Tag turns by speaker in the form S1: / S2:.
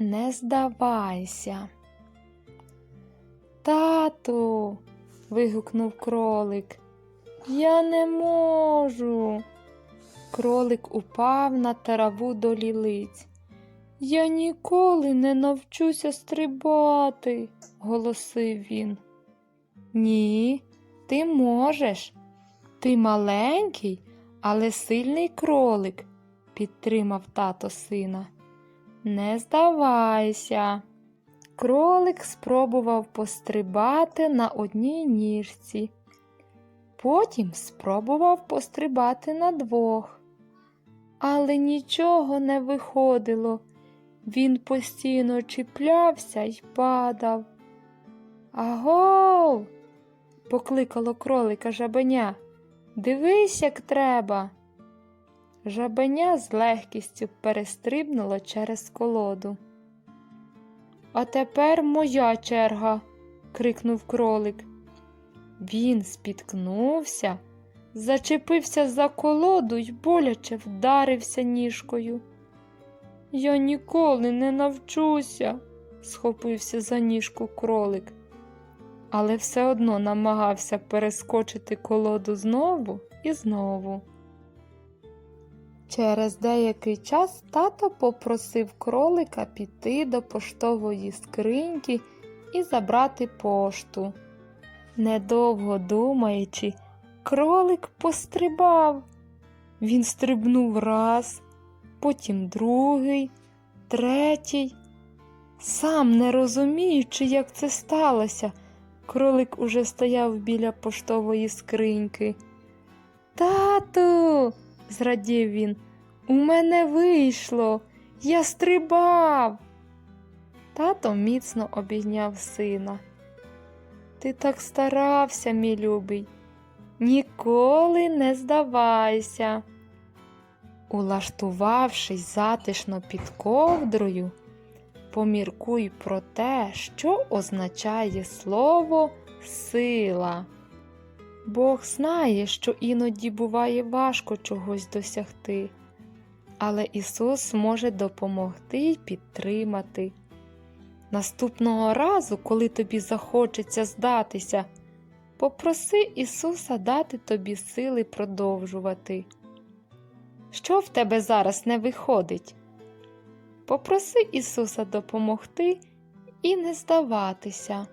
S1: не здавайся. Тату. вигукнув кролик. Я не можу. Кролик упав на траву до лілиць. Я ніколи не навчуся стрибати, голосив він. Ні, ти можеш. Ти маленький, але сильний кролик, підтримав тато сина. Не здавайся. Кролик спробував пострибати на одній ніжці. Потім спробував пострибати на двох. Але нічого не виходило. Він постійно чіплявся й падав. Агов. покликало кролика жабеня. Дивись, як треба. Жабеня з легкістю перестрибнуло через колоду. А тепер моя черга, крикнув кролик. Він спіткнувся, зачепився за колоду й боляче вдарився ніжкою. Я ніколи не навчуся, схопився за ніжку кролик, але все одно намагався перескочити колоду знову і знову. Через деякий час тато попросив кролика піти до поштової скриньки і забрати пошту. Недовго думаючи, кролик пострибав. Він стрибнув раз, потім другий, третій. Сам не розуміючи, як це сталося, кролик уже стояв біля поштової скриньки. Тату, зрадів він, у мене вийшло, я стрибав. Тато міцно обійняв сина. Ти так старався, мій любий, ніколи не здавайся. Улаштувавшись затишно під ковдрою, поміркуй про те, що означає слово сила. Бог знає, що іноді буває важко чогось досягти, але Ісус може допомогти й підтримати. Наступного разу, коли тобі захочеться здатися, попроси Ісуса дати тобі сили продовжувати. Що в тебе зараз не виходить? Попроси Ісуса допомогти і не здаватися.